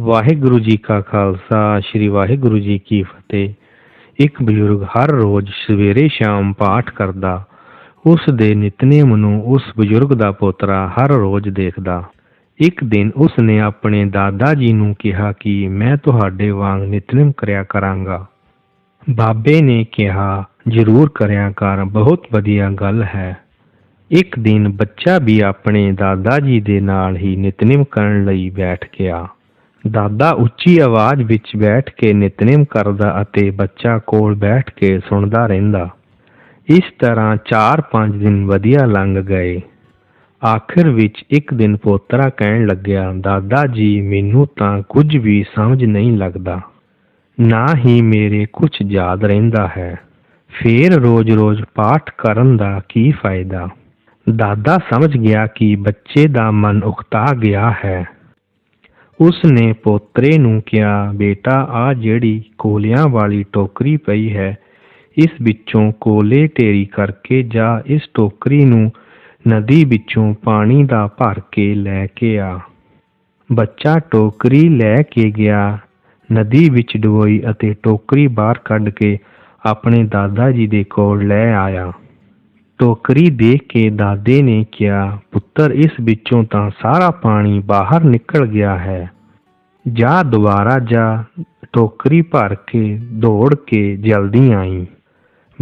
ਵਾਹਿਗੁਰੂ ਜੀ ਕਾ ਖਾਲਸਾ, ਸ੍ਰੀ ਵਾਹਿਗੁਰੂ ਜੀ ਕੀ ਫਤਿਹ। ਇੱਕ ਬਜ਼ੁਰਗ ਹਰ ਰੋਜ਼ ਸਵੇਰੇ ਸ਼ਾਮ ਪਾਠ ਕਰਦਾ, ਉਸ ਦੇ ਨਿਤਨੇਮ ਨੂੰ ਉਸ ਬਜ਼ੁਰਗ ਦਾ ਪੋਤਰਾ ਹਰ ਰੋਜ਼ ਦੇਖਦਾ। ਇੱਕ ਦਿਨ ਉਸ ਨੇ ਆਪਣੇ ਦਾਦਾ ਜੀ ਨੂੰ ਕਿਹਾ ਕਿ ਮੈਂ ਤੁਹਾਡੇ ਵਾਂਗ ਨਿਤਨੇਮ ਕਰਿਆ ਕਰਾਂਗਾ। ਬਾਬੇ ਨੇ ਕਿਹਾ, ਜ਼ਰੂਰ ਕਰਿਆ ਕਰ, ਬਹੁਤ ਵਧੀਆ ਗੱਲ ਹੈ। ਇੱਕ ਦਿਨ ਬੱਚਾ ਵੀ ਆਪਣੇ ਦਾਦਾ ਜੀ ਦੇ ਨਾਲ ਹੀ ਨਿਤਨੇਮ ਕਰਨ ਲਈ ਬੈਠ ਗਿਆ। ਦਾਦਾ ਉੱਚੀ ਆਵਾਜ਼ ਵਿੱਚ ਬੈਠ ਕੇ ਨਿਤਨੇਮ ਕਰਦਾ ਅਤੇ ਬੱਚਾ ਕੋਲ ਬੈਠ ਕੇ ਸੁਣਦਾ ਰਹਿੰਦਾ। ਇਸ ਤਰ੍ਹਾਂ 4-5 ਦਿਨ ਵਧੀਆ ਲੰਘ ਗਏ। ਆਖਿਰ ਵਿੱਚ ਇੱਕ ਦਿਨ ਪੋਤਰਾ ਕਹਿਣ ਲੱਗਿਆ, ਦਾਦਾ ਜੀ, ਮੈਨੂੰ ਤਾਂ ਕੁਝ ਵੀ ਸਮਝ ਨਹੀਂ ਲੱਗਦਾ। ਨਾ ਹੀ ਮੇਰੇ ਕੁਝ ਯਾਦ ਰਹਿੰਦਾ ਹੈ। ਫੇਰ ਰੋਜ਼-ਰੋਜ਼ ਪਾਠ ਕਰਨ ਦਾ ਕੀ ਫਾਇਦਾ? ਦਾਦਾ ਸਮਝ ਗਿਆ ਕਿ ਬੱਚੇ ਦਾ ਮਨ ਉਕਤਾ ਗਿਆ ਹੈ। ਉਸ ਨੇ ਪੋਤਰੇ ਨੂੰ ਕਿਹਾ, ਬੇਟਾ ਆ ਜਿਹੜੀ ਕੋਲਿਆਂ ਵਾਲੀ ਟੋਕਰੀ ਪਈ ਹੈ, ਇਸ ਵਿੱਚੋਂ ਕੋਲੇ ਢੇਰੀ ਕਰਕੇ ਜਾ, ਇਸ ਟੋਕਰੀ ਨੂੰ ਨਦੀ ਵਿੱਚੋਂ ਪਾਣੀ ਦਾ ਭਰ ਕੇ ਲੈ ਕੇ ਆ। ਬੱਚਾ ਟੋਕਰੀ ਲੈ ਕੇ ਗਿਆ। ਨਦੀ ਵਿੱਚ ਡੁਬੋਈ ਅਤੇ ਟੋਕਰੀ ਬਾਹਰ ਕੱਢ ਕੇ ਆਪਣੇ ਦਾਦਾ ਜੀ ਦੇ ਕੋਲ ਲੈ ਆਇਆ। ਟੋਕਰੀ ਦੇਖ ਕੇ ਦਾਦੇ ਨੇ ਕਿਹਾ, ਪੁੱਤਰ, ਇਸ ਵਿੱਚੋਂ ਤਾਂ ਸਾਰਾ ਪਾਣੀ ਬਾਹਰ ਨਿਕਲ ਗਿਆ ਹੈ। ਜਾ ਦੁਬਾਰਾ ਜਾ, ਟੋਕਰੀ ਭਰ ਕੇ ਦੌੜ ਕੇ ਜਲਦੀ ਆਈ।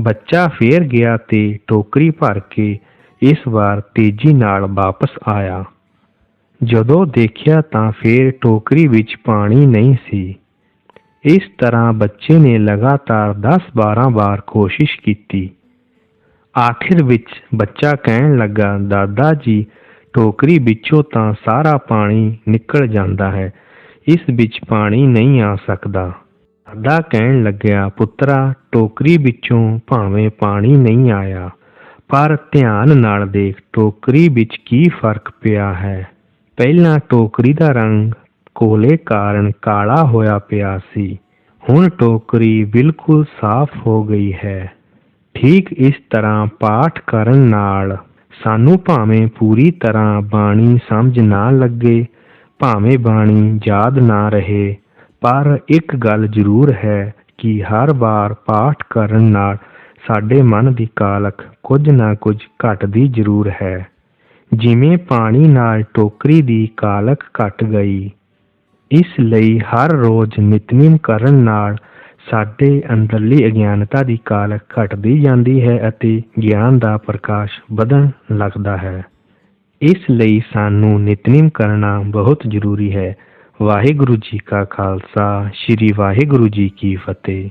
ਬੱਚਾ ਫੇਰ ਗਿਆ ਤੇ ਟੋਕਰੀ ਭਰ ਕੇ ਇਸ ਵਾਰ ਤੇਜ਼ੀ ਨਾਲ ਵਾਪਸ ਆਇਆ। ਜਦੋਂ ਦੇਖਿਆ ਤਾਂ ਫੇਰ ਟੋਕਰੀ ਵਿੱਚ ਪਾਣੀ ਨਹੀਂ ਸੀ। ਇਸ ਤਰ੍ਹਾਂ ਬੱਚੇ ਨੇ ਲਗਾਤਾਰ 10-12 ਵਾਰ ਕੋਸ਼ਿਸ਼ ਕੀਤੀ। ਆਖਿਰ ਵਿੱਚ ਬੱਚਾ ਕਹਿਣ ਲੱਗਾ, ਦਾਦਾ ਜੀ, ਟੋਕਰੀ ਵਿੱਚੋਂ ਤਾਂ ਸਾਰਾ ਪਾਣੀ ਨਿਕਲ ਜਾਂਦਾ ਹੈ, ਇਸ ਵਿੱਚ ਪਾਣੀ ਨਹੀਂ ਆ ਸਕਦਾ। ਦਾਦਾ ਕਹਿਣ ਲੱਗਿਆ, ਪੁੱਤਰਾ, ਟੋਕਰੀ ਵਿੱਚੋਂ ਭਾਵੇਂ ਪਾਣੀ ਨਹੀਂ ਆਇਆ, ਪਰ ਧਿਆਨ ਨਾਲ ਦੇਖ, ਟੋਕਰੀ ਵਿੱਚ ਕੀ ਫ਼ਰਕ ਪਿਆ ਹੈ? ਪਹਿਲਾਂ ਟੋਕਰੀ ਦਾ ਰੰਗ ਕੋਲੇ ਕਾਰਨ ਕਾਲਾ ਹੋਇਆ ਪਿਆ ਸੀ, ਹੁਣ ਟੋਕਰੀ ਬਿਲਕੁਲ ਸਾਫ਼ ਹੋ ਗਈ ਹੈ। ਠੀਕ ਇਸ ਤਰ੍ਹਾਂ ਪਾਠ ਕਰਨ ਨਾਲ ਸਾਨੂੰ ਭਾਵੇਂ ਪੂਰੀ ਤਰ੍ਹਾਂ ਬਾਣੀ ਸਮਝ ਨਾ ਲੱਗੇ, ਭਾਵੇਂ ਬਾਣੀ ਯਾਦ ਨਾ ਰਹੇ, ਪਰ ਇੱਕ ਗੱਲ ਜ਼ਰੂਰ ਹੈ ਕਿ ਹਰ ਵਾਰ ਪਾਠ ਕਰਨ ਨਾਲ ਸਾਡੇ ਮਨ ਦੀ ਕਾਲਕ ਕੁਝ ਨਾ ਕੁਝ ਘਟਦੀ ਜ਼ਰੂਰ ਹੈ। ਜਿਵੇਂ ਪਾਣੀ ਨਾਲ ਟੋਕਰੀ ਦੀ ਕਾਲਕ ਘਟ ਗਈ, ਇਸ ਲਈ ਹਰ ਰੋਜ਼ ਨਿਤਨੇਮ ਕਰਨ ਨਾਲ ਸਾਡੇ ਅੰਦਰਲੀ ਅਗਿਆਨਤਾ ਦੀ ਕਾਲ ਘਟਦੀ ਜਾਂਦੀ ਹੈ ਅਤੇ ਗਿਆਨ ਦਾ ਪ੍ਰਕਾਸ਼ ਵਧਣ ਲੱਗਦਾ ਹੈ। ਇਸ ਲਈ ਸਾਨੂੰ ਨਿਤਨੇਮ ਕਰਨਾ ਬਹੁਤ ਜ਼ਰੂਰੀ ਹੈ। ਵਾਹਿਗੁਰੂ ਜੀ ਕਾ ਖਾਲਸਾ, ਸ੍ਰੀ ਵਾਹਿਗੁਰੂ ਜੀ ਕੀ ਫਤਿਹ।